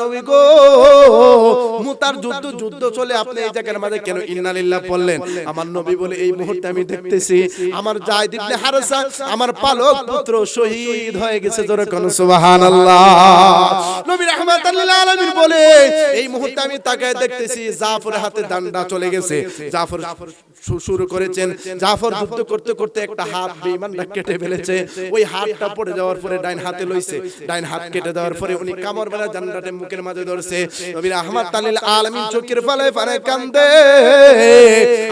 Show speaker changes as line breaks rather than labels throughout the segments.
নবী গো মুতার যুদ্ধ যুদ্ধ চলে আপনি এই জায়গার মাঝে কেন ইন্না বললেন? আমার নবী বলে এই মুহূর্তে আমি দেখতেছি আমার জায়দ ইবনে হারেসা আমার পালক পুত্র শহীদ হয়ে গেছে জোরে কোন সুবহানাল্লাহ। নবী রাহমাতাল আলামিন বলে এই মুহূর্তে আমি তাকায় দেখতেছি জাফরের হাতে ডান্ডা চলে গেছে। জাফর শুরু করেছেন জাফর যুদ্ধ করতে করতে একটা হাত বেঈমানরা কেটে ফেলেছে ওই হাতটা পড়ে যাওয়ার পরে ডাইন হাতে লইছে ডাইন হাত কেটে দেওয়ার পরে উনি কামর বেলা জান্নাতে মুখের মাঝে ধরছে। নবীর আহমদ তালিল আলামিন চোখের ফলে ফারে কান্দে।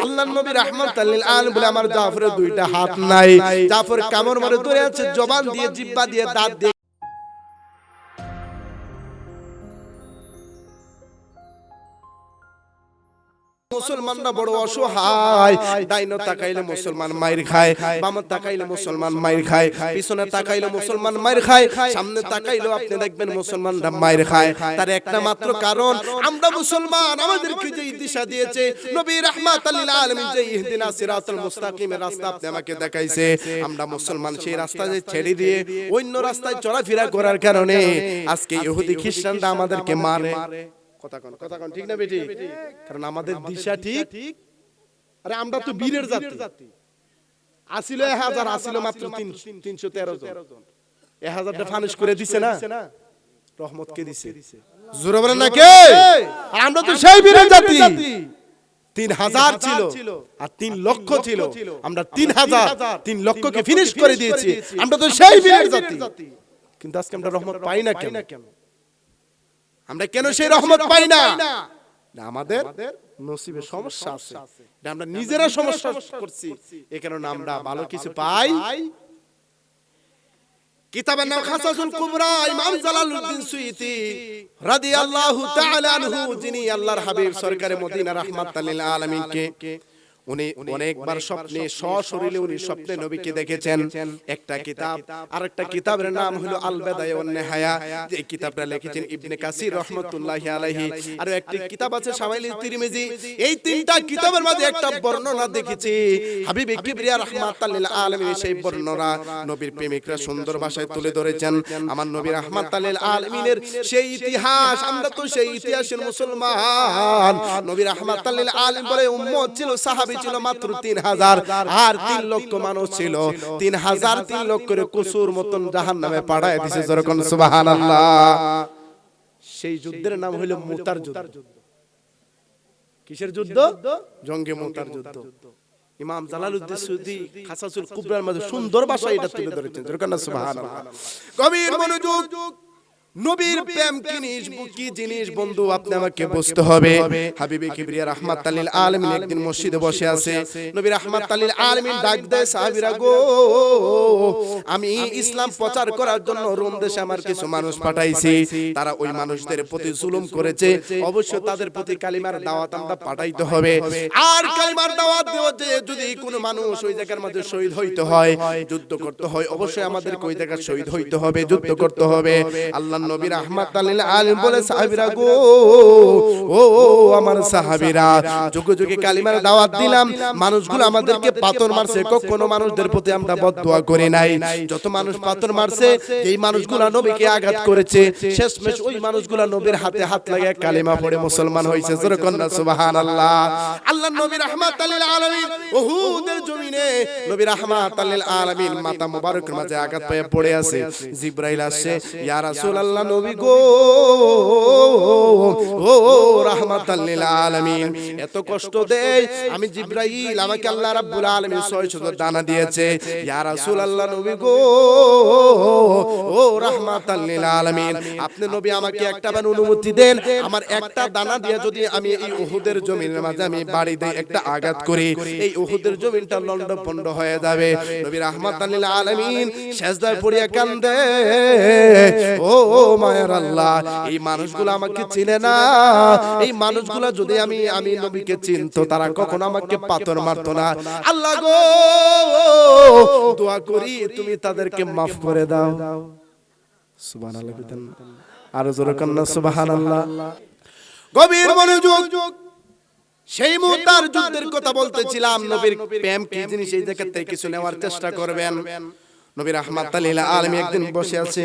আল্লাহ নবী আহমদ তালিল আল বলে আমার জাফরের দুইটা হাত নাই। জাফর কামর মারে ধরে আছে জবান দিয়ে জিব্বা দিয়ে দাঁত দিয়ে মুসলমানরা বড় অসহায়। ডাইনো তাকাইলে মুসলমান মাইর খায় বাম তাকাইলে মুসলমান মাইর খায়, পিছনে তাকাইলে মুসলমান মাইর খায়, সামনে তাকাইলেও আপনি দেখবেন মুসলমানরা মাইর খায়। তার একটা মাত্র কারণ, আমরা মুসলমান, আমাদেরকে যে দিশা দিয়েছে, নবী রাহমাত লিল আলামিন যে ইহদিনা সিরাতাল মুস্তাকিমের রাস্তা আপনি আমাকে দেখাইছে, আমরা মুসলমান সেই রাস্তা যে ছেড়ে দিয়ে অন্য রাস্তায় চলাফেরা করার কারণে আজকে ইহুদি খ্রিস্টানরা আমাদেরকে মারে। কথা কন কথা কন ঠিক না বেটি? কারণ আমাদের দিশা ঠিক? আরে আমরা তো বীরের জাতি। আসিল এক হাজার আসিল মাত্র তিন তিনশো তেরো জন। এক হাজারটা করে দিছে না? রহমত কে দিছে? জোরে বলেন না কে? আমরা তো সেই বীরের জাতি। তিন হাজার ছিল আর তিন লক্ষ ছিল। আমরা তিন হাজার তিন লক্ষকে ফিনিশ করে দিয়েছি। আমরা তো সেই বীরের জাতি। কিন্তু আজকে আমরা রহমত পাই না কেন? আমরা কেন সেই রহমত পাই না? আমাদের নসিবে সমস্যা আছে। এটা আমরা নিজেরা সমস্যা করছি। এ কারণে আমরা ভালো কিছু পাই। কিতাবের নাম খাসাসুল কুবরা ইমাম জালালউদ্দিন সুয়ুতি রাদিয়াল্লাহু তাআলা আনহু যিনি আল্লাহর হাবিব সরকারে মদিনা রাহমাতাল লিল আলামিনকে। উনি অনেকবার স্বপ্নে সশরীরে উনি স্বপ্নে নবীকে দেখেছেন। একটা কিতাব। আর একটা কিতাবের নাম হলো আল বেদায় নেহায়া যে কিতাবটা লিখেছেন ইবনে কাসির রাহমাতুল্লাহি আলাইহি। আর একটি কিতাব আছে শামাইল তিরমিজি। এই তিনটা কিতাবের মধ্যে একটা বর্ণনা দেখেছি। হাবিব কিবরিয়া রাহমাতাল লিল আলামিন সেই বর্ণনা নবীর প্রেমিকরা সুন্দর ভাষায় তুলে ধরেছেন। আমার নবী রাহমাতাল লিল আলামিনের সেই ইতিহাস। আমরা তো সেই ইতিহাসের মুসলমান নবী রাহমাতাল লিল আলামিন বলে উম্মত ছিল সাহাবী ছিল মাত্র তিন হাজার, আর তিন লক্ষ মানুষ ছিল। তিন হাজার, তিন লক্ষের কুসুর মতন জাহান নামে পাড়ায় দিছে যেরকম সুবাহান সেই যুদ্ধের নাম হইল মুতার যুদ্ধ। কিসের যুদ্ধ? জঙ্গে মুতার যুদ্ধ। ইমাম জালালউদ্দিন সুদি খাসাসুল কুবরার মধ্যে সুন্দর ভাষায় এটা তুলে ধরেছেন যেরকম সুবহানাল্লাহ। গভীর মনোযোগ নবীর প্রেম কি জিনিস কি জিনিস বন্ধু আপনি আমাকে বুঝতে হবে। হাবিবে কিবরিয়া রাহমাত তালিল আলামিন একদিন মসজিদে বসে আছে। নবী রাহমাত তালিল আলামিন ডাক দেয় সাহাবীরা গো। আমি ইসলাম প্রচার করার জন্য রোম দেশে আমার কিছু মানুষ পাঠাইছি। তারা ওই মানুষদের প্রতি জুলুম করেছে। অবশ্য তাদের প্রতি কালিমার দাওয়াত আমরা পাঠাইতে হবে। আর কালিমার দাওয়াত দেওয়া যে যদি কোনো মানুষ ওই জায়গার মধ্যে শহীদ হইতে হয় যুদ্ধ করতে হয় অবশ্যই আমাদেরকে ওই জায়গায় শহীদ হইতে হবে যুদ্ধ করতে হবে আল্লাহ নবী রাহমাত আলিল আলিম বলে সাহাবীরা গো ও আমার সাহাবীরা যুগে যুগে কালিমার দাওয়াত দিলাম মানুষগুলো আমাদেরকে পাথর মারছে কখনো মানুষদের প্রতি আমরা বদদোয়া করি নাই যত মানুষ পাথর মারছে এই মানুষগুলো নবীকে আঘাত করেছে শেষমেশ ওই মানুষগুলো নবীর হাতে হাত লাগিয়ে কালিমা পড়ে মুসলমান হয়েছে জোরে কন্যা সুবহানাল্লাহ। আল্লাহ নবী রাহমাত আলিল আলামিন উহুদের জমিনে নবী রাহমাত আলিল আলামিন মাথা মোবারকের মাঝে আঘাত পেয়ে পড়ে আছে জিব্রাইল আসছে ইয়া রাসূলুল্লাহ নবী গো। ও রাহমাতাল লিল আলামিন। এত কষ্ট দেয়। আমি জিব্রাইল, আমাকে আল্লাহ রাব্বুল আলামিন 600 দানা দিয়েছে। ইয়া রাসূলুল্লাহ নবী গো। রাহমাতাল লিল আলামিন। আপনি নবী আমাকে একটা বার অনুমতি দেন। আমার একটা দানা দিয়ে যদি আমি এই উহুদের জমিনের মাঝে আমি বাড়ি দেই একটা আঘাত করি এই উহুদের জমিনটা লন্ডভন্ড হয়ে যাবে। নবী রাহমাতাল লিল আলামিন সেজদায় পড়িয়া কান্দে। ও ও মায়ের আল্লাহ এই মানুষগুলো আমাকে চিনে না। এই মানুষগুলো যদি আমি আমি নবীকে চিনতো তারা কখনো আমাকে পাথর মারতো না। আল্লাহ গো দোয়া করি তুমি তাদেরকে মাফ করে দাও সুবহানাল্লাহ বিতান আর জোরে কান্না সুবহানাল্লাহ। গভীর মনোযোগ। সেই মুহূর্তার যুদ্ধের কথা বলতেছিলাম নবীর প্রেম কি জিনিস এই জায়গা থেকে কিছু নেওয়ার চেষ্টা করবেন? নবী রাহমাত লিল আলামিন একদিন বসে আছে।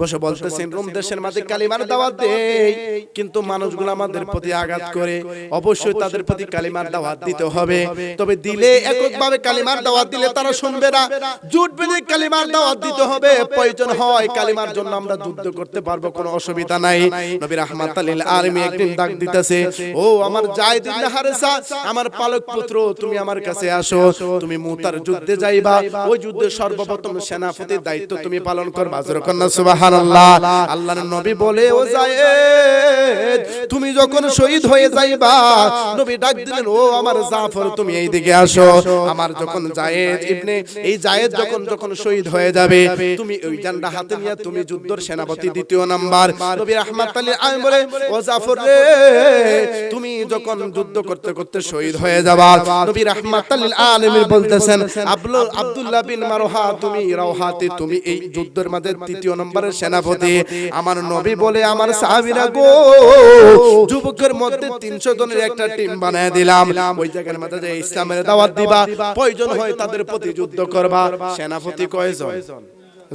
বসে বলতেছেন রোম দেশের মাঝে কালিমার দাওয়াত দেই। কিন্তু মানুষগুলো আমাদের প্রতি আঘাত করে। অবশ্যই তাদের প্রতি কালিমার দাওয়াত দিতে হবে। তবে দিলে এককভাবে কালিমার দাওয়াত দিলে তারা শুনবে না। জুট বেঁধে কালিমার দাওয়াত দিতে হবে। প্রয়োজন হয় কালিমার জন্য আমরা যুদ্ধ করতে পারব। কোনো অসুবিধা নাই। নবীর রাহমাত লিল আলামিন একদিন ডাক দিতেছে ও আমার জায়েদ ইবনে হারেসা আমার পালক পুত্র তুমি আমার কাছে আসো তুমি মুতার যুদ্ধে যাইবা ওই যুদ্ধে সর্বপ্রথম সেনাপতির দায়িত্ব তুমি পালন করবা জরকন্না সুবহানাল্লাহ। আল্লাহর নবী বলে ও জায়েদ তুমি যখন শহীদ হয়ে যাইবা নবী ডাক দিলেন ও আমার জাফর তুমি এই দিকে আসো। আমার যখন জায়েদ ইবনে এই জায়েদ যখন যখন শহীদ হয়ে যাবে তুমি ওই জান্ডা হাতে নিয়ে তুমি যুদ্ধের সেনাপতি দ্বিতীয় নাম্বার। নবী রাহমাত আলী আমি বলে ও জাফর রে তুমি যখন যুদ্ধ করতে করতে শহীদ হয়ে যাবা নবী রাহমাত আলী আলামিন বলতেছেন আব্দুল্লাহ বিন মারোহা তুমি রাওহাতে তুমি এই যুদ্ধের মাঝে তৃতীয় নম্বরের সেনাপতি। আমার নবী বলে আমার সাহাবীরা গো যুবকের মধ্যে 300 জনের একটা টিম বানিয়ে দিলাম। ওই জায়গার মধ্যে যে ইসলামের দাওয়াত দিবা প্রয়োজন হয় তাদের প্রতি যুদ্ধ করবা? সেনাপতি কয়জন?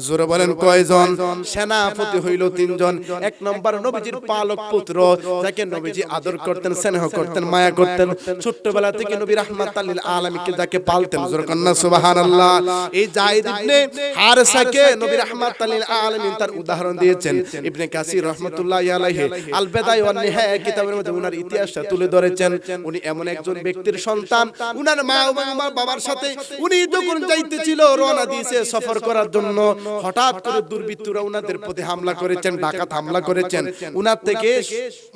জোরে বলেন কয়জন? সেনাপতি হইল তিনজন। এক নম্বর নবীজির পালক পুত্র যাকে নবীজি আদর করতেন স্নেহ করতেন মায়া করতেন। ছোট্টবেলা থেকে নবী রাহমাত আলিল আলামিনকে যাকে পালতেন। জোরে কন্না সুবহানাল্লাহ। এই জায়েদ ইবনে হারেসাকে নবী রাহমাত আলিল আলামিন তার উদাহরণ দিয়েছেন। ইবনে কাসির রাহমাতুল্লাহ আলাইহি আল বেদায় ওয়ান নিহায়া কিতাবের মধ্যে উনার ইতিহাসটা তুলে ধরেছেন। উনি এমন একজন ব্যক্তির সন্তান। উনার মা এবং বাবার সাথে উনি যখন যাইতেছিল রওনা দিয়েছে সফর করার জন্য হঠাৎ করে দুর্বৃত্তরা উনাদের প্রতি হামলা করেছেন ডাকাত হামলা করেছেন। উনার থেকে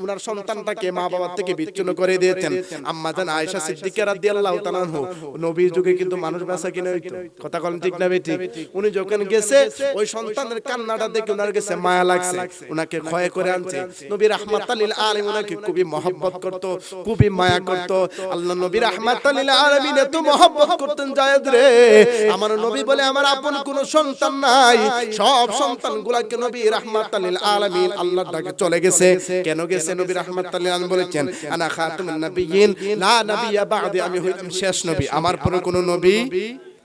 উনার সন্তানটাকে মা বাবার থেকে বিচ্ছিন্ন করে দিয়েছেন। আম্মা জান আয়েশা সিদ্দিকা রাদিয়াল্লাহু তাআলা নবীর যুগে কিন্তু মানুষ বেচা কিনে হইতো। কথা কলম ঠিক না বেঠিক। উনি যখন গেছে ওই সন্তানের কান্নাটা দেখে উনার কাছে মায়া লাগছে। উনাকে ক্ষয় করে আনছে। নবী রাহমাতাল লিল আলামিন উনাকে খুবই মহব্বত করত খুবই মায়া করত আল্লাহ নবী রাহমাতাল লিল আলামিন এত মহব্বত করতেন জায়েদ রে আমার নবী বলে আমার আপন কোন সন্তান নাই সব সন্তানগুলাকে নবী রাহমাতাল লিল আলামিন আল্লাহর ডাকে চলে গেছে কেন গেছে নবী রাহমাতাল লিল আলামিন বলেছেন আনা খাতামুন নবিয়িন লা নবিয়্যা বাদি আমি হইলাম শেষ নবী আমার পরে কোন নবী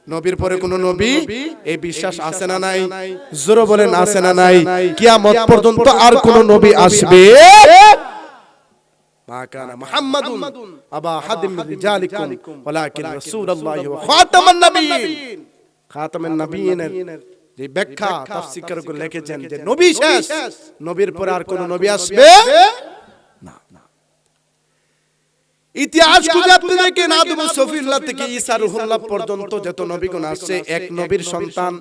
নবীর পরে কোন নবী এই বিশ্বাস আছে না নাই জোরে বলেন আছে না নাই কিয়ামত পর্যন্ত আর কোন নবী আসবে ما كان محمد أبا أحد من رجالكم ولكن رسول الله وخاتم النبيين خاتم النبيين যে ব্যাখ্যা তাফসিকার করে লিখেছেন যে নবী শেষ নবীর পর আর কোন নবী আসবে ইতিহাস খুঁজে আপনি দেখেন আদম সফিউল্লাহ থেকে ঈসা রুহুল্লাহ পর্যন্ত যত নবীগণ আসছে এক নবীর সন্তান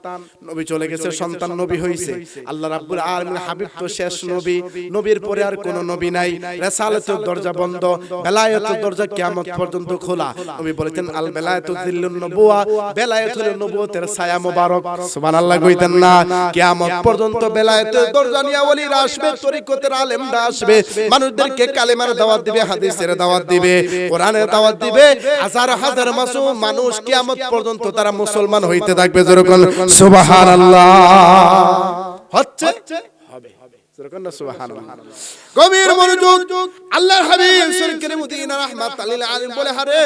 নবী চলে গেছে সন্তান নবী হইছে আল্লাহ রাব্বুল আলামিন হাবিব তো শেষ নবী নবীর পরে আর কোন নবী নাই। রিসালাতের দরজা বন্ধ বেলায়েতের দরজা কিয়ামত পর্যন্ত খোলা। নবী বলেছেন আল বেলায়েতু জিল্লুন নবুয়া বেলায়েত হলো নবুয়তের ছায়া মোবারক সুবহানাল্লাহ কইতেন না কিয়ামত পর্যন্ত বেলায়েতের দরজা নিয়ে ওলিরা আসবে তরিকতের আলেমরা আসবে মানুষদেরকে কালেমার দাওয়াত দিবে হাদিসের দাওয়াত দিবে কোরআনের দাওয়াত দিবে হাজার হাজার মাসুম মানুষ কিয়ামত পর্যন্ত তারা মুসলমান হইতে থাকবে যেরকম সুবহানাল্লাহ। হচ্ছে? হবে। যেরকম না সুবহানাল্লাহ। গভীর মনোযোগ আল্লাহর হাবিব সরকারে মদিনা রাহমাতাল লিল আলামিন বলে হারে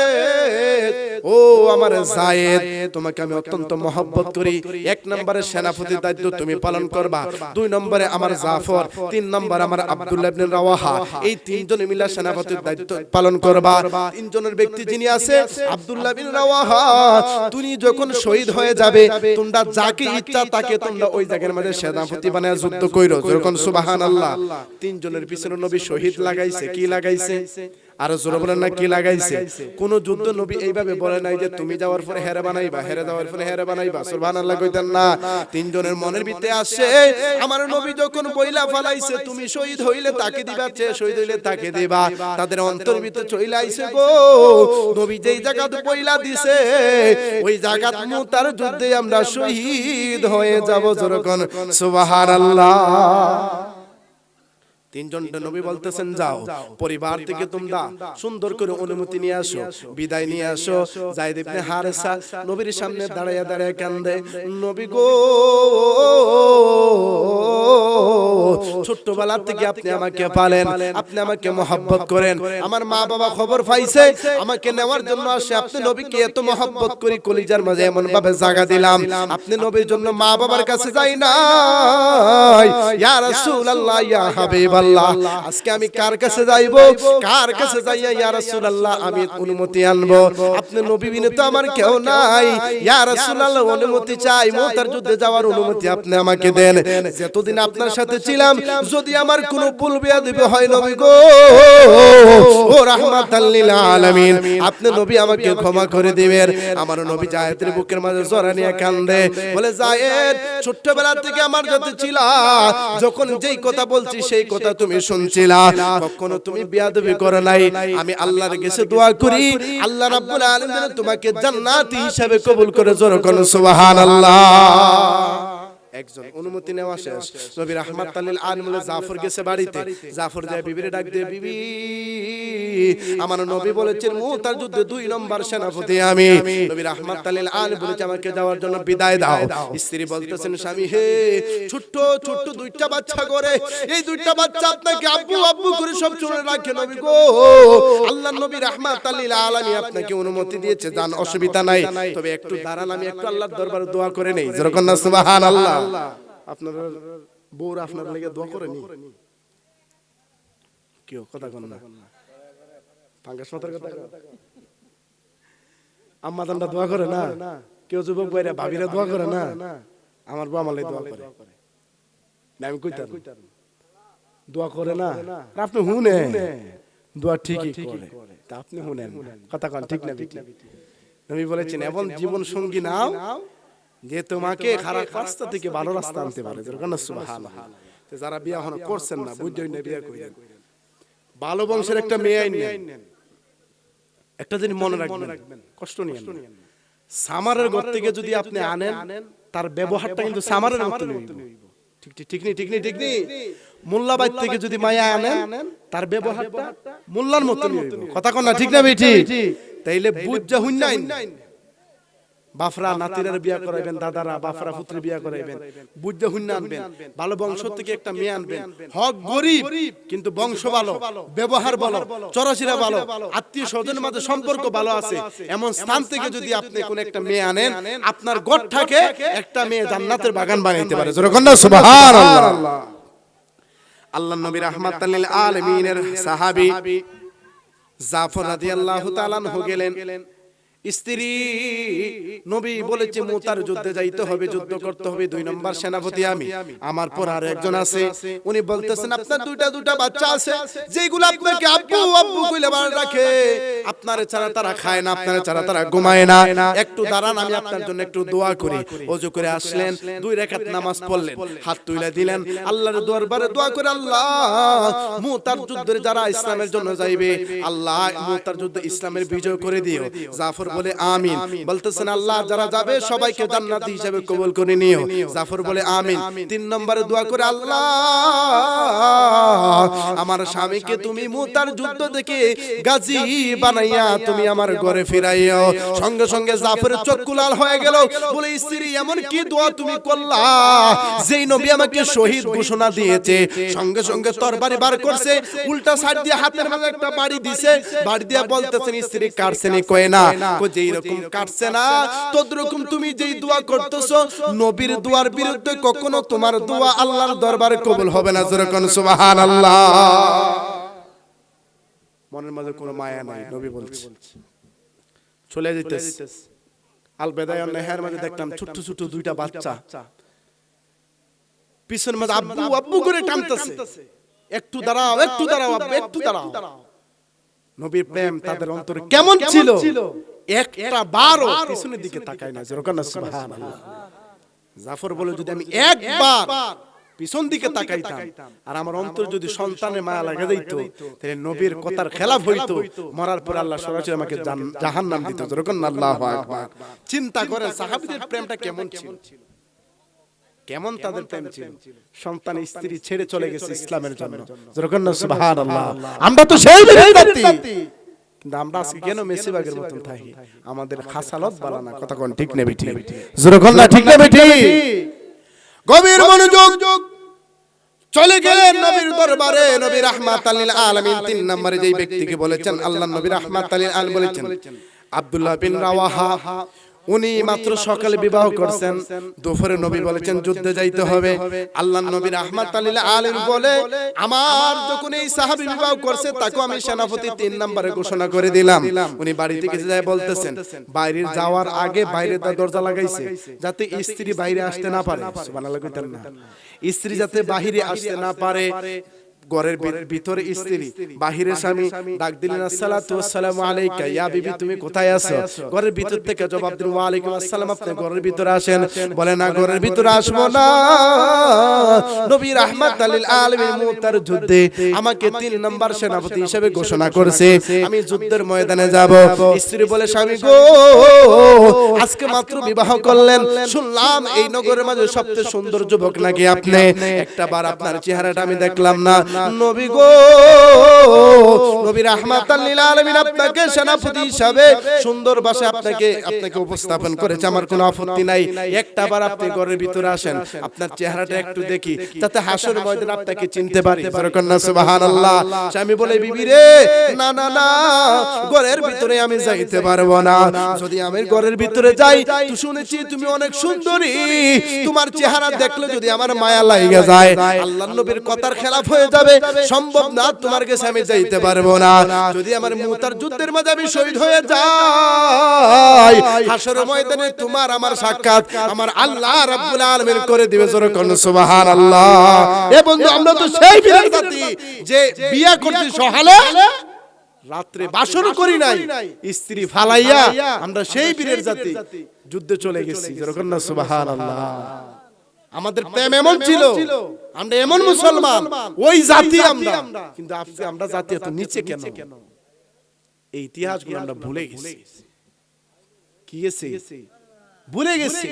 ও আমার জায়েদ তোমাকে আমি অত্যন্ত মহব্বত করি। এক নম্বরে সেনাপতির দায়িত্ব তুমি পালন করবা। দুই নম্বরে আমার জাফর তিন নম্বর আমার আব্দুল্লাহ ইবনে রাওয়াহা। এই তিনজনে মিলে সেনাপতির দায়িত্ব পালন করবা। তিনজনের ব্যক্তি যিনি আছে আব্দুল্লাহ বিন রাওয়াহা। তুমি যখন শহীদ হয়ে যাবে তোমরা যাকে ইচ্ছা তাকে তোমরা ওই জায়গার মধ্যে সেনাপতি বানায় যুদ্ধ কইরো যখন সুবহানাল্লাহ তিনজনের পিছনে নবী শহীদ লাগাইছে। কি লাগাইছে? আর জোরে বলেন না, কি লাগাইছে? কোন যুদ্ধ নবী এইভাবে বলে নাই যে তুমি যাওয়ার পরে হেরে বানাইবা, হেরে যাওয়ার পরে হেরে বানাইবা। সুবহানাল্লাহ কইতেন না। তিনজনের মনের ভিতরে আসে, আমার নবী যখন বইলা ফালাইছে, তুমি শহীদ হইলে তাকে দিবা চে শহীদ হইলে তাকে দিবা। তাদের অন্তর ভিতরে চইলা আইছে গো, নবী যেই জায়গাতে বইলা দিছে, ওই জায়গাত মুতার যুদ্ধে আমরা শহীদ হয়ে যাব যেরকম সুবহানাল্লাহ। তিনজন নবী বলতেছেন যাও পরিবার থেকে তোমরা সুন্দর করে অনুমতি নিয়ে আসো বিদায় নিয়ে আসো। জাইদ ইবনে হারেসা নবীর সামনে দাঁড়ায় দাঁড়ায় কান্দে নবী গো ছোট্টবেলা থেকে আপনি আমাকে পালেন আপনি আমাকে মহব্বত করেন। আমার মা বাবা খবর পাইছে আমাকে নেওয়ার জন্য আসে আপনি নবীকে এত মহব্বত করি কলিজার মাঝে এমন ভাবে জায়গা দিলাম আপনি নবীর জন্য মা বাবার কাছে যাই না। ইয়া রাসূলুল্লাহ ইয়া হাবিবাল্লাহ আজকে আমি কার কাছে যাইব? কার কাছে যাইয়া ইয়া রাসূলুল্লাহ আমি অনুমতি আনব? আপনি নবী বিনে তো আমার কেউ নাই। ইয়া রাসূলুল্লাহ অনুমতি চাই। মোতার যুদ্ধে যাওয়ার অনুমতি আপনি আমাকে দেন। যতদিন আপনার সাথে ছিলাম যদি আমার কোনো ভুল বেয়াদবি হয় নবী গো। ও রাহমাতাল লিল আলামিন। আপনি নবী আমাকে ক্ষমা করে দিবেন। আমার নবী জায়েদের বুকের মাঝে জড়া নিয়ে কান্দে। বলে জায়েদ ছোট্টবেলা থেকে আমার সাথে ছিলা যখন যেই কথা বলছি সেই কথা তুমি শুনছিলা, কখনো তুমি বেয়াদবি করো নাই। আমি আল্লাহর কাছে দোয়া করি, আল্লাহ রাব্বুল আলামিন তোমাকে জান্নাতি হিসাবে কবুল করে, জোর কোন সুবহানাল্লাহ। একজন অনুমতি নেওয়া শেষ। নবী রাহমাত তালিল আলমুল জাফর গেছে বাড়িতে। জাফর যায় বিবিরে ডাক দিয়ে, বিবি, আমার নবী বলেছেন মুতার যুদ্ধে দুই নম্বর সেনাপতি আমি। নবী রাহমাত তালিল আল বলেছে, আমাকে যাওয়ার জন্য বিদায় দাও। স্ত্রী বলতেছেন, স্বামী, হে ছোট্ট ছোট্ট দুইটা বাচ্চা করে, এই দুইটা বাচ্চা আপনাকে আব্বু আব্বু করে সব চলে রাখে নবী গো। আল্লাহ নবী রাহমাত তালিল আলামি আপনাকে অনুমতি দিয়েছে জান অসুবিধা নাই। তবে একটু দাঁড়ান, আমি একটু আল্লাহর দরবারে দোয়া করে নেই। যেরকম না সুবহানাল্লাহ। আপনার বউর আপনার লেগে দোয়া করেনি? কেউ কথা কন না। পাঙ্গাস মাথার কথা আম্মা দানটা দোয়া করে না? কেউ যুবক ভাইরা ভাবিরা দোয়া করে না? আমার বউ আমার দোয়া করে। আমি কইতাম। দোয়া করে না? আপনি হুনে দোয়া ঠিকই করে। তা আপনি হুনেন। কথা কন ঠিক না ঠিক না নবী বলেছেন এমন জীবন সঙ্গী নাও যে তোমাকে খারাপ রাস্তা থেকে ভালো রাস্তা আনতে পারে যারা বিয়া হন করছেন না বুঝছেন না বিয়া করেন। ভালো বংশের একটা মেয়ে আইন একটা জিনিস মনে রাখবেন কষ্ট নিয়ে সামারের ঘর থেকে যদি আপনি আনেন তার ব্যবহারটা কিন্তু সামারের মতো। ঠিক ঠিক ঠিক নি ঠিক নি ঠিক নি মোল্লাবাদ থেকে যদি মায়া আনেন তার ব্যবহারটা মোল্লার মতো। কথা কন না ঠিক না বেটি তাইলে বুঝ যা হুন নাই বাফরা নাতিরার বিয়া করাইবেন দাদারা বাফরা পুত্র বিয়া করাইবেন। বুঝতে হুন্য আনবেন ভালো বংশ থেকে একটা মেয়ে আনবেন। হক গরিব কিন্তু বংশ ভালো ব্যবহার ভালো চরাচিরা ভালো আত্মীয় স্বজনের মাঝে সম্পর্ক ভালো আছে। এমন স্থান থেকে যদি আপনি কোন একটা মেয়ে আনেন আপনার গড়টাকে একটা মেয়ে জান্নাতের বাগান বানাইতে পারে। না সুবহানাল্লাহ। আল্লাহ নবী রাহমাতাল লিল আলামিনের সাহাবী জাফর রাদিয়াল্লাহু তাআলা গেলেন স্ত্রী নবী বলেছে মোতার যুদ্ধে যাইতে হবে যুদ্ধ করতে হবে। দুই নম্বর সেনাপতি আমি। আমার পর আর একজন আছে। উনি বলতেছেন আপনার দুইটা দুইটা বাচ্চা আছে। যেগুলো আপনাকে আব্বু আব্বু কইলে বার রাখে। আপনার ছাড়া তারা খায় না আপনার ছাড়া তারা ঘুমায় না। একটু দাঁড়ান আমি আপনার জন্য একটু দোয়া করি। ওযু করে। আসলেন দুই রাকাত নামাজ পড়লেন। হাত তুলে দিলেন আল্লাহর দরবারে দোয়া করে আল্লাহ। মুতার যুদ্ধে যারা ইসলামের জন্য যাইবে আল্লাহ মুতার যুদ্ধে ইসলামের বিজয় করে দিও জাফর বলে আমিন। বলতেছেন আল্লাহ যারা যাবে সবাইকে জান্নাতি হিসেবে কবুল করে নিও। জাফর বলে আমিন। তিন নম্বরে দোয়া করে আল্লাহ আমার স্বামীকে তুমি মুতার যুদ্ধ থেকে গাজী বানাইয়া তুমি আমার ঘরে ফিরাইও। সঙ্গে সঙ্গে জাফরের চক্ষু লাল হয়ে গেল। বলে স্ত্রী এমন কি দোয়া তুমি করলা? যেই নবী আমাকে শহীদ ঘোষণা দিয়েছে সঙ্গে সঙ্গে তরবারি বার করছে উল্টা সাইড দিয়ে হাতের মাঝে একটা বাড়ি দিছে বাড়ি দিয়ে বলতেছেন স্ত্রী কাটছেনি কয় না যেই রকম কাটছে না তদ্রকম তুমি যেই দোয়া করতেছো নবীর দোয়ার বিরুদ্ধে কখনো তোমার দোয়া আল্লাহর দরবারে কবুল হবে না যেরকম সুবহানাল্লাহ। মনের মাঝে কোনো মায়া নাই নবী বলছে। চলে যেতেছে। আল বেদায় নেহার মাঝে দেখলাম ছোট্ট ছোট্ট দুইটা বাচ্চা। পিছনের মাঝে আব্বু আব্বু করে টানতেছে একটু দাঁড়াও একটু দাঁড়াও একটু দাঁড়াও। নবীর প্রেম তাদের অন্তরে কেমন ছিল? একটা বারও পিছনের দিকে তাকায় না যেরকম সুবহানাল্লাহ। জাফর বলে যদি আমি একবার পিছন দিকে তাকাইতাম আর আমার অন্তর যদি সন্তানের মায়া লাগা যাইতো তাহলে নবীর কথার খেলাফ হইতো মরার পর আল্লাহ সরাসরি আমাকে জাহান নাম দিত। যেরকম আল্লাহ চিন্তা করে সাহাবিদের প্রেমটা কেমন ছিল? কেমন তাদের প্রেম ছিল? সন্তান স্ত্রী ছেড়ে চলে গেছে ইসলামের জন্য। যেরকম সুবহানাল্লাহ। আমরা তো সেই জাতি। কিন্তু আমরা আজকে কেন মেসিবাগের মতন থাকি আমাদের খাসালত বালা না কথা কোন ঠিক নেবে ঠিক। না ঠিক নেবে ঠিক গভীর মনোযোগ চলে গেলেন নবীর দরবারে নবী রাহমাত আলিল আলামিন তিন নম্বরে যেই ব্যক্তিকে বলেছেন আল্লাহ নবী রাহমাত আলিল আল বলেছেন। আব্দুল্লাহ বিন রাওয়াহা। উনি মাত্র সকালে বিবাহ করছেন। দুপুরে নবী বলেছেন যুদ্ধে যাইতে হবে। আল্লাহ নবী রাহমাত আলিল আলিম বলে আমার যখন এই সাহাবী বিবাহ করছে তাকে আমি সেনাপতি তিন নম্বরে ঘোষণা করে দিলাম। উনি বাড়ি থেকে যায় বলতেছেন বাইরে যাওয়ার আগে বাইরে তার দরজা লাগাইছে যাতে স্ত্রী বাইরে আসতে না পারে। সুবহানাল্লাহ কইতেন না। স্ত্রী যাতে বাহিরে আসতে না পারে। ঘরের ভিতরে স্ত্রী। বাহিরে স্বামী ডাক দিলেন আসসালাতু ওয়াসসালামু আলাইকা ইয়া বিবি তুমি কোথায় আছো? ঘরের ভিতর থেকে জবাব দিল ওয়া আলাইকুম আসসালাম আপনি ঘরের ভিতরে আসেন। বলে না ঘরের ভিতরে আসব না। নবী রাহমাত লিল আলামিন মুতার যুদ্ধে আমাকে তিন নাম্বার সেনাপতি হিসেবে ঘোষণা করেছে। আমি যুদ্ধের ময়দানে যাব। স্ত্রী বলে স্বামী গো! আজকে মাত্র বিবাহ করলেন শুনলাম এই নগরের মাঝে সবচেয়ে সুন্দর যুবক নাকি আপনি একটা বার আপনার চেহারাটা আমি দেখলাম না নবী গো, নবী রাহমাতাল লিল আলামিন আপনাকে সেনাপতি হিসাবে সুন্দর ভাষায় আপনাকে আপনাকে উপস্থাপন করেছে, আমার কোনো আপত্তি নাই। একটা বার আপনি ঘরের ভিতরে আসেন, আপনার চেহারাটা একটু দেখি হাসর ময়দানে আপনাকে চিনতে পারি। সুবহানাল্লাহ। বলে, বিবি রে, না না না, ঘরের ভিতরে আমি যাইতে পারব না। যদি আমি ঘরের ভিতরে যাই শুনেছি তুমি অনেক সুন্দরী। তোমার চেহারা দেখলে যদি আমার মায়া লাগা যায় আল্লাহ নবীর কথার খেলাফ হয়ে যাবে সম্ভব না তোমার কাছে আমি যাইতে পারব না। যদি আমার মুতার যুদ্ধের মাঝে আমি শহীদ হয়ে যাই। হাসর ময়দানে তোমার আমার সাক্ষাৎ আমার আল্লাহ রাব্বুল আলামিন করে দিবে জোরে কোন সুবহানাল্লাহ। এ বন্ধু আমরা তো সেই বীরের জাতি যে বিয়া করতে সহালে রাত্রে বাসন করি নাই স্ত্রী ফালাইয়া আমরা সেই বীরের জাতি যুদ্ধে চলে গেছি। যেরকম না সুবহানাল্লাহ। আমাদের প্রেম এমন ছিল। আমরা এমন মুসলমান। ওই জাতি আমরা। কিন্তু আজকে আমরা জাতি এত নিচে কেন? এই ইতিহাসগুলো আমরা ভুলে গেছি। কি গেছি? ভুলে গেছি।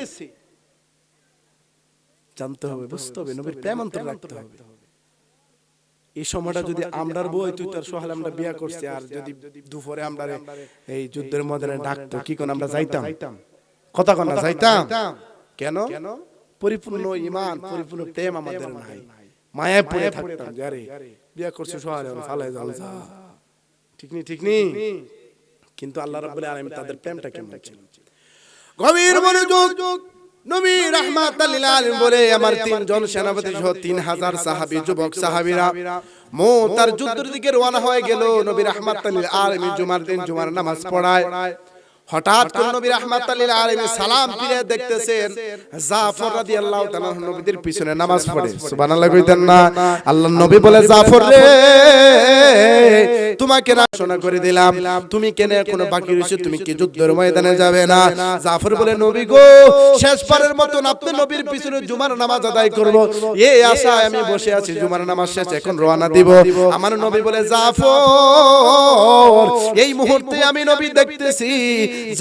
জানতে হবে বুঝতে হবে নবীর প্রেম অন্তর রাখতে হবে। এই সময়টা যদি আমরার বই তুই তার সোহাল আমরা বিয়া করছি আর যদি দুপুরে আমরা এই যুদ্ধের ময়দানে ডাকতো কি কোন আমরা যাইতাম? কথা কোন যাইতাম। কেন? কেন? পরিপূর্ণ ইমান পরিপূর্ণ প্রেম আমাদের নাই। মায়ায় পড়ে থাকতাম যে আরে বিয়া করছে সোহাল ফালাই যাও যা। ঠিক নি ঠিক নি? কিন্তু আল্লাহ রাব্বুল আলামিন তাদের প্রেমটা কেমন ছিল গভীর মনোযোগ নবী রাহমাতাল আলামিন বলে আমার তিনজন সেনাপতি সহ 3000 সাহাবী যুবক সাহাবীরা মো তার যুদ্ধের দিকে রওনা হয়ে গেল নবী রাহমাতাল আলামিন জুমার দিন জুমার নামাজ পড়ায়। হঠাৎ করে নবী রাহমাতাল লিল আলামিন সালাম ফিরে দেখতেছেন জাফর রাদিয়াল্লাহু তাআলা নবীদের পিছনে নামাজ পড়ে। সুবহানাল্লাহ কইতেন না আল্লাহর নবী বলে জাফর রে তোমাকে রাখনা করে দিলাম, তুমি কেন এখনও বাকি রয়েছে? তুমি কি যুদ্ধের ময়দানে যাবে না? জাফর বলে, নবী গো, শেষবারের মতন আপনি নবীর পিছনে জুমার নামাজ আদায় করব। এই আশায় আমি বসে আছি, জুমার নামাজ শেষ এখন রওনা দিব। আমার নবী বলে, জাফর, এই মুহূর্তে আমি নবী দেখতেছি,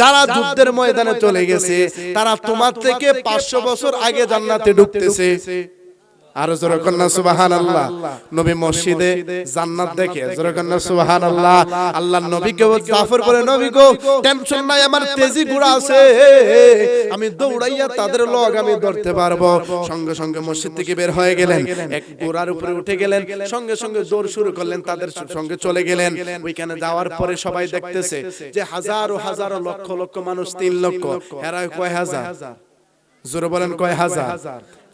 যারা যুদ্ধের ময়দানে চলে গেছে, তারা তোমার থেকে পাঁচশো বছর আগে জান্নাতে ঢুকতেছে। আরও জোরে কন্যা সুবাহান আল্লাহ নবী মসজিদে জান্নাত দেখে জোরে কন্যা সুবাহান আল্লাহ আল্লাহ নবীকে জাফর বলে নবী গো টেনশন নাই, আমার তেজি ঘোড়া আছে। আমি দৌড়াইয়া তাদের লগ আমি ধরতে পারব। সঙ্গে সঙ্গে মসজিদ থেকে বের হয়ে গেলেন। এক ঘোড়ার উপরে উঠে গেলেন। সঙ্গে সঙ্গে দৌড় শুরু করলেন, তাদের সঙ্গে চলে গেলেন। ওইখানে যাওয়ার পরে সবাই দেখতেছে যে হাজারো হাজারো, লক্ষ লক্ষ মানুষ, তিন লক্ষ। এরা কয় হাজার? জোরে বলেন কয় হাজার?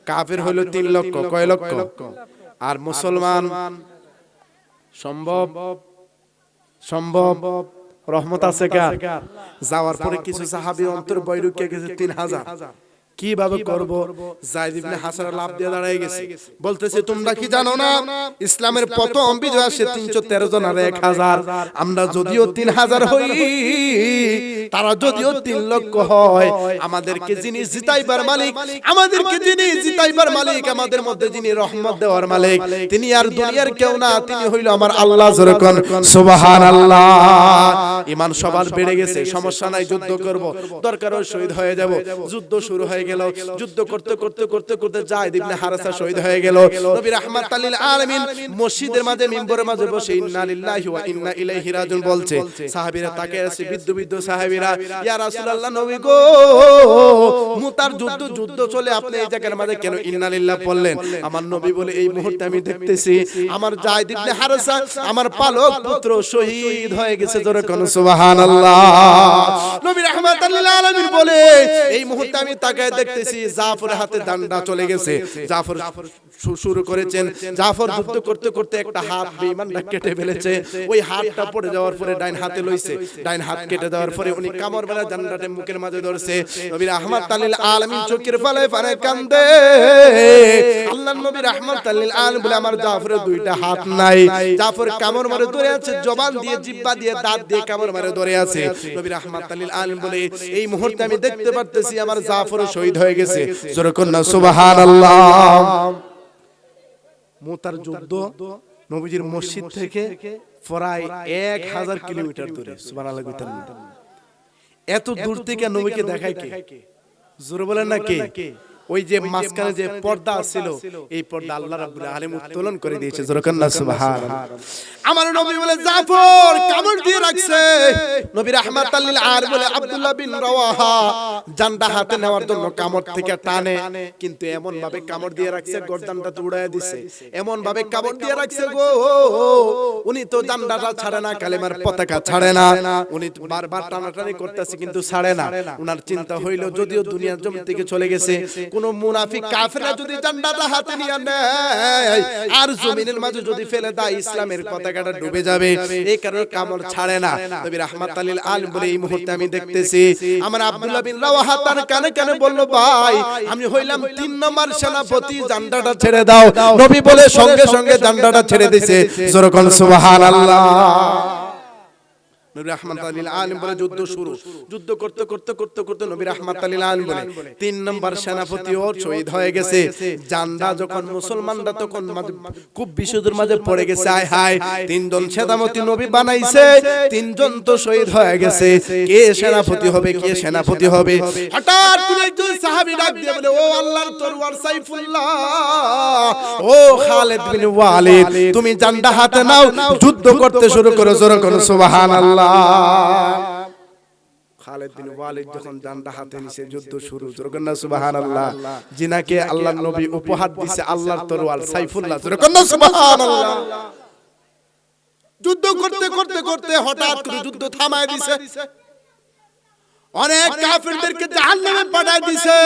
কাফের হইল তিন লক্ষ কয় লক্ষ আর মুসলমান সম্ভব? সম্ভব? রহমত আছে কার? যাওয়ার পরে কিছু সাহাবি অন্তর বৈরুকে গেছে তিন হাজার। কীভাবে করব? জাইদ ইবনে হাসান লাভ দিয়ে দাঁড়ায় গেছে। বলতেছে তোমরা কি জানো না? ইসলামের প্রথম বিজয় আসে 313 জন আর 1000 আমরা যদিও 3000 হই তারা যদিও 3 লক্ষ হয় আমাদেরকে যিনি জিতাইবার মালিক আমাদেরকে যিনি জিতাইবার মালিক আমাদের মধ্যে যিনি রহমত দেওয়ার মালিক তিনি আর দুনিয়ার কেউ না তিনি হইল আমার আল্লাহ জরকন সুবহানাল্লাহ। ঈমান সবার বেড়ে গেছে সমস্যা নাই যুদ্ধ করব দরকার হয় শহীদ হয়ে যাব যুদ্ধ শুরু হয়ে গেল, যুদ্ধ করতে করতে করতে করতে যায় ইবনে হারেসা শহীদ হয়ে গেল। নবী রাহমাতাল লিল আলামিন মসজিদের মাঝে, মিম্বরের মাঝে বসে ইন্না লিল্লাহি ওয়া ইন্না ইলাইহি রাজিউন বলছে, সাহাবীরা তাকে আছে বিদ্যু বিদ্যু সাহাবীরা, ইয়া রাসূলুল্লাহ নবী গো, মুতার যুদ্ধ যুদ্ধ চলে, আপনি এই জায়গার মাঝে কেন ইন্না লিল্লাহ বললেন? আমার নবী বলে, এই মুহূর্তে আমি দেখতেছি, আমার জায়দ ইবনে হারেসা, আমার পালক পুত্র শহীদ হয়ে গেছে, জোরে কোন সুবহানাল্লাহ। নবী রাহমাতাল লিল আলামিন বলে, এই মুহূর্তে আমি তাকায় দেখতেছি জাফরের হাতে ডান্ডা চলে গেছে। জাফর শুরু করেছেন। জাফর যুদ্ধ করতে করতে একটা হাত বেঈমানটা কেটে ফেলেছে। ওই হাতটা পড়ে যাওয়ার পরে ডাইন হাতে লইছে। ডাইন হাত কেটে দেওয়ার পরে উনি কামর বেলা ডান্ডাটা মুখের মাঝে ধরছে। নবী রাহমাত তালিল আলামিন চোখের ফালে ফালে কান্দে। আল্লাহ নবী রাহমাত তালিল আলামিন বলে আমার জাফরের দুইটা হাত নাই। জাফর কামর মারে ধরে আছে জবান দিয়ে জিহ্বা দিয়ে দাঁত দিয়ে কামর মারে ধরে আছে নবী রাহমাত তালিল আলামিন বলে এই মুহূর্তে আমি দেখতে পারতেছি আমার জাফর শহীদ হয়ে গেছে। মোতার যুদ্ধ নবীজির মসজিদ থেকে প্রায় এক হাজার কিলোমিটার দূরে এত দূর থেকে নবীকে দেখায় কে? জোরে বলেন না কে? ওই যে মাঝখানে যে পর্দা ছিল এই পর্দা আল্লাহ রাব্বুল আলামিন উত্তোলন করে দিয়েছে জোরে কন্যা সুবহানাল্লাহ আমার নবী বলে জাফর কামড় দিয়ে রাখছে। নবী রাহমাতাল লিল আর বলে আব্দুল্লাহ বিন রাওয়াহা। জান্ডা হাতে নেওয়ার জন্য কামড় থেকে টানে কিন্তু এমন ভাবে কামড় দিয়ে রাখছে গর্দানটা তো উড়ায় দিছে। এমন ভাবে কামড় দিয়ে রাখছে গো উনি তো জান্ডাটা ছাড়ে না কালেমার পতাকা ছাড়ে না উনি বারবার টানাটানি করতেছে কিন্তু ছাড়ে না। উনার চিন্তা হইল যদিও দুনিয়ার জমি থেকে চলে গেছে কোন মুনাফিক কাফেররা যদি জান্ডাটা হাতে নিয়ে নেয় আর জমিনের মাঝে যদি ফেলে দেয় ইসলামের পতাকাটা ডুবে যাবে। এই কারণে কামড় ছাড়ে না। নবী রাহমাত আলিল আলম বলে এই মুহূর্তে আমি দেখতেছি আমার আব্দুল্লাহ বিন রাওয়াহা তার কানে কানে বলল ভাই আমি হইলাম তিন নম্বর সেনাপতি জান্ডাটা ছেড়ে দাও। নবী বলে সঙ্গে সঙ্গে জান্ডাটা ছেড়ে দিছে। জোরকন সুবহানাল্লাহ। নবী রাহমাত আলিল আলম বলে যুদ্ধ শুরু। যুদ্ধ করতে করতে করতে করতে নবী রাহমাত আলিল আলম বলে তিন নম্বর সেনাপতি ও শহীদ হয়ে গেছে। জান্ডা যখন মুসলমানরা তখন খুব বিশুদ্ধের মাঝে পড়ে গেছে আয় হায় তিনজন সেনাপতি নবী বানাইছে তিনজন তো শহীদ হয়ে গেছে। কে সেনাপতি হবে কে সেনাপতি হবে? হঠাৎ করে একজন সাহাবী ডাক দিয়ে বলে ও আল্লাহর তরওয়ার সাইফুল্লাহ ও খালিদ বিন ওয়ালিদ তুমি জান্ডা হাতে নাও যুদ্ধ করতে শুরু করো জোরে করো সুবহানাল্লাহ খালিদ বিন ওয়ালিদ যখন জান্ডা হাতে নিছে যুদ্ধ শুরু। জোরে সুবহানাল্লাহ। জিনাকে আল্লাহর নবী উপহার দিছে আল্লাহর তরওয়ার সাইফুল্লাহ। জোরে সুবহানাল্লাহ। যুদ্ধ করতে করতে করতে হঠাৎ করে যুদ্ধ থামায় দিছে। অনেক কাফেরদেরকে জাহান্নামে পাঠায় দিছে।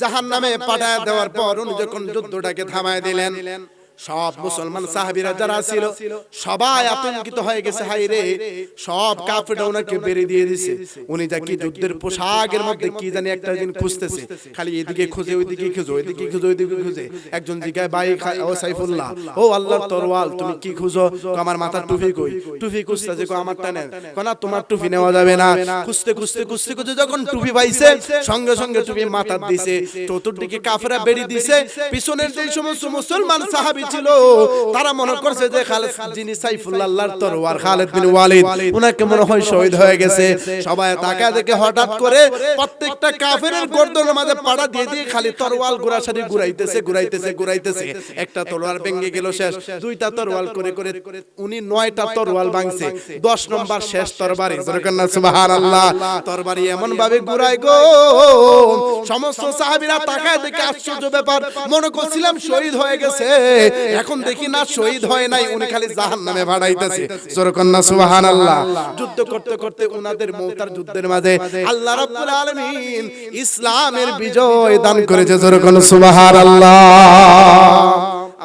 জাহান্নামে পাঠায় দেওয়ার পর উনি যখন যুদ্ধটাকে থামায় দিলেন সব মুসলমান সাহাবীরা যারা ছিল সবাই আতঙ্কিত হয়ে গেছে হাই রে সব কাফেররা ওনাকে বেরে দিয়ে দিছে উনি যা কি যুদ্ধের পোশাকের মধ্যে কি জানি একটা দিন খুঁজতেছে খালি এদিকে খুঁজে ওইদিকে খুঁজে ওইদিকে খুঁজে ওইদিকে খুঁজে একজন জিগায় খা- ও সাইফুল্লাহ ও আল্লাহর তরওয়াল তুমি কি খুঁজো আমার মাথার টুপি কই টুপি খুঁজতেছে কয়, আমারটা নেন কয়, না তোমার টুপি নেওয়া যাবে না খুঁজতে খুঁজতে খুঁজতে খুঁজতে যখন টুপি পাইছে সঙ্গে সঙ্গে টুপি মাথার দিছে চতুর্দিকে কাফেরা বেরি দিছে পিছনের যে সমস্ত মুসলমান সাহাবী ছিল। তারা মনে করছে যে খালেদ যিনি সাইফুল্লাহ আল্লাহর তরওয়ার খালেদ বিন ওয়ালিদ উনাকে মনে হয় শহীদ হয়ে গেছে। সবাই তাকা দেখে হঠাৎ করে প্রত্যেকটা কাফেরের গর্দনের মাঝে পাড়া দিয়ে দিয়ে খালি তরওয়াল গোড়াসারি ঘুরাইতেছে ঘুরাইতেছে ঘুরাইতেছে একটা তরোয়াল ভেঙে গেল শেষ। দুইটা তরোয়াল করে করে উনি নয়টা তরোয়াল ভাঙছে। দশ নম্বর শেষ তরবারি। সুবহান আল্লাহ তরবারি এমন ভাবে ঘুরাই গো। সমস্ত সাহাবীরা তাকায় দেখে আশ্চর্য ব্যাপার মনে করছিলাম শহীদ হয়ে গেছে এখন দেখি না শহীদ হয় নাই উনি খালি জাহান্নামে ভাড়াইতেছে। সুরকন্যা সুবহান আল্লাহ যুদ্ধ করতে করতে উনাদের মৌতার যুদ্ধের মাঝে আল্লাহ রাব্বুল আলামিন ইসলামের বিজয় দান করেছে সুরকন্যা সুবহান আল্লাহ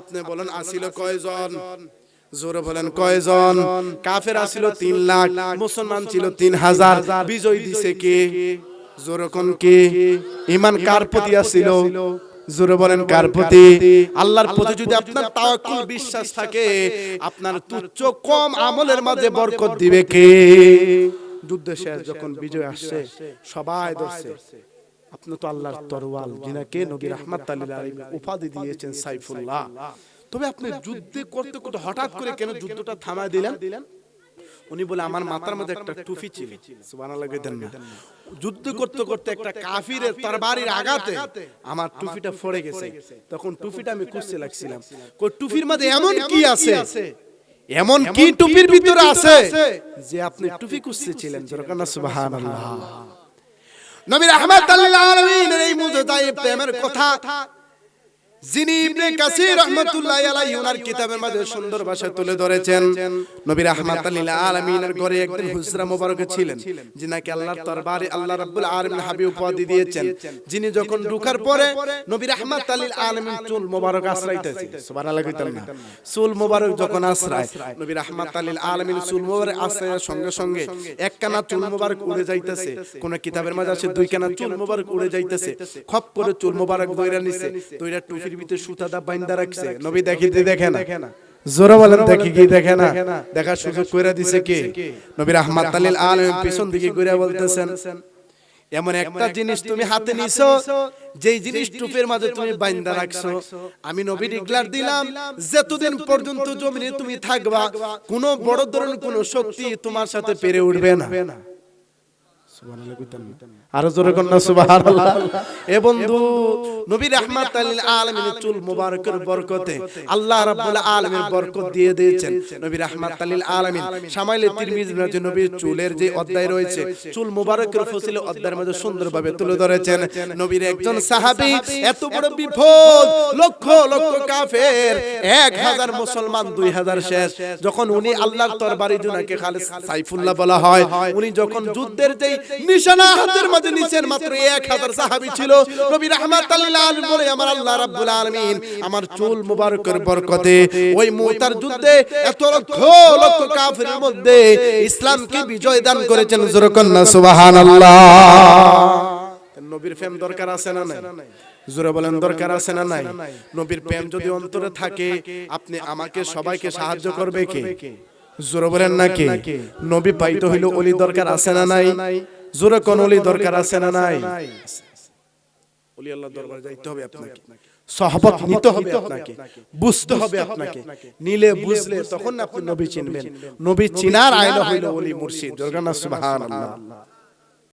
আপনি বলেন আসিল কয়জন? জোরে বলেন কয়জন? কাফের আসিল তিন লাখ মুসলমান ছিল তিন হাজার। বিজয় দিছে কে? জোরে কোন কে? ইমান কার প্রতি আসিল? জোরে বলেন কার প্রতি? আল্লাহর প্রতি যদি আপনার তাওয়াক্কুল বিশ্বাস থাকে আপনার তুচ্ছ কম আমলের মাঝে বরকত দিবে কে? যুদ্ধ শেষ যখন বিজয় আসছে সবাই ধরছে। আপনি তো আল্লাহর তরওয়াল যিনাকে নবী রাহমাত উপাধি দিয়েছেন সাইফুল্লাহ। তবে আপনি যুদ্ধে করতে করতে হঠাৎ করে কেন যুদ্ধটা থামায় দিলেন? উনি বলে আমার মাথার মধ্যে একটা টুপি ছিল। সুবহানাল্লাহ কইতেন না যুদ্ধ করতে করতে একটা কাফিরের তরবারির আঘাতে আমার টুপিটা ফড়ে গেছে। তখন টুপিটা আমি খুঁজতে লাগছিলাম। কই টুপির মধ্যে এমন কি আছে? এমন কি টুপির ভিতরে আছে যে আপনি টুপি খুঁজতেছিলেন? যেরকম না সুবহানাল্লাহ। নবী রাহমাতুল্লিল আলামিনের এই মুজতাই প্রেমের কথা যিনি ইবনে কাসির রাহমাতুল্লাহি আলাইহি ওনার কিতাবের মধ্যে সুন্দর ভাষায় তুলে ধরেছেন। নবী রাহমাতুল্লিল আলামিনের ঘরে একদিন হুজরা মোবারক ছিলেন। যিনাকে আল্লাহর দরবারে আল্লাহ রাব্বুল আলামিন হাবিব উপাধি দিয়েছেন। যিনি যখন ঢুকার পরে নবী রাহমাতুল্লিল আলামিন চুল মোবারক আশ্রাইতেছে সুবহানাল্লাহ কইতেন না। চুল মোবারক যখন আশ্রায় নবী রাহমাতুল্লিল আলামিন চুল মোবারক আশ্রায়ের সঙ্গে সঙ্গে এক কানা চুল মোবারক উড়ে যাইতেছে কোন কিতাবের মধ্যে আছে দুই কানা চুল মোবারক উড়ে যাইতেছে। খপ করে চুল মোবারক দইরা নিছে দইরা টুপির ভিতরে সুতা দা বাইন্দা রাখছে। নবী দেখিতে দেখে না। জোরে বলেন দেখি কি দেখে না? দেখার সুযোগ কইরা দিছে কে? নবী রাহমাতুল্লিল আলামিন পিছন দিকে ঘুরে বলতেছেন এমন একটা জিনিস তুমি হাতে নিছো যেই জিনিস টুপের মাঝে তুমি বাইন্দা রাখছো আমি নবী ডিক্লার দিলাম যতদিন পর্যন্ত জমিনে তুমি থাকবা কোনো বড় ধরনের কোনো শক্তি তোমার সাথে পেরে উঠবে না। আরও জোরে কন্যা সুবহানাল্লাহ। এ বন্ধু নবী রাহমাত লিল আলামিন চুল মুবারকের বরকতে আল্লাহ রাব্বুল আলামিন বরকত দিয়ে দিয়েছেন। নবী রাহমাত লিল আলামিন শামাইলে তিরমিজির মধ্যে নবীর চুলের যে অধ্যায় রয়েছে চুল মুবারকের ফসিলে অধ্যায়ের মধ্যে সুন্দরভাবে তুলে ধরেছেন। নবীর একজন সাহাবী এত বড় বিপদ লক্ষ লক্ষ কাফের এক হাজার মুসলমান দুই হাজার শেষ। যখন উনি আল্লাহর তরবারি জুনাকে খালিদ সাইফুল্লাহ বলা হয় উনি যখন যুদ্ধের যেই নিশানা হাতের নিচের মাত্র এক হাজার সাহাবি ছিল। নবী বলে, আমার আল্লাহ রাব্বুল আমার চুল মুবারকের বরকতে ওই যুদ্ধে এত লক্ষ লক্ষ মধ্যে ইসলামকে বিজয় দান করেছেন জোরকন্না সুবহানাল্লাহ। নবীর প্রেম দরকার আছে না নাই? জোরে বলেন, দরকার আছে না নাই? নবীর প্রেম যদি অন্তরে থাকে, আপনি আমাকে সবাইকে সাহায্য করবে কে? জোরে বলেন নাকি নবী পাইতে হইল অলি দরকার আছে না নাই? জোরে কোন অলি দরকার আছে না নাই? অলি আল্লাহ দরবারে যাইতে হবে আপনাকে। সহবত নিতে হবে আপনাকে। বুঝতে হবে আপনাকে। নিলে বুঝলে তখন আপনি নবী চিনবেন। নবী চিনার আয়না হইল অলি মুর্শিদ। জোরগানা সুবহানাল্লাহ।